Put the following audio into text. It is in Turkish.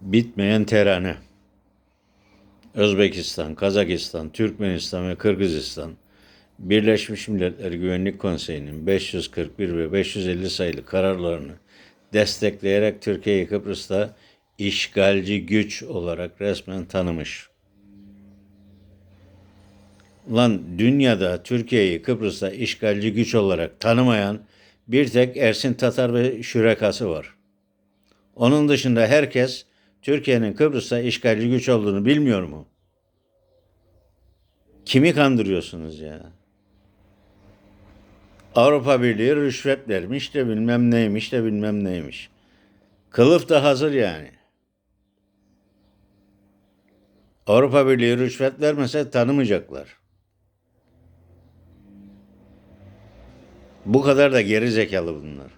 Bitmeyen terane. Özbekistan, Kazakistan, Türkmenistan ve Kırgızistan Birleşmiş Milletler Güvenlik Konseyi'nin 541 ve 550 sayılı kararlarını destekleyerek Türkiye'yi Kıbrıs'ta işgalci güç olarak resmen tanımış. Lan dünyada Türkiye'yi Kıbrıs'ta işgalci güç olarak tanımayan bir tek Ersin Tatar ve şürekası var. Onun dışında herkes Türkiye'nin Kıbrıs'ta işgalci güç olduğunu bilmiyor mu? Kimi kandırıyorsunuz ya? Avrupa Birliği rüşvet vermiş de bilmem neymiş de bilmem neymiş. Kılıf da hazır yani. Avrupa Birliği rüşvet vermese tanımayacaklar. Bu kadar da geri zekalı bunlar.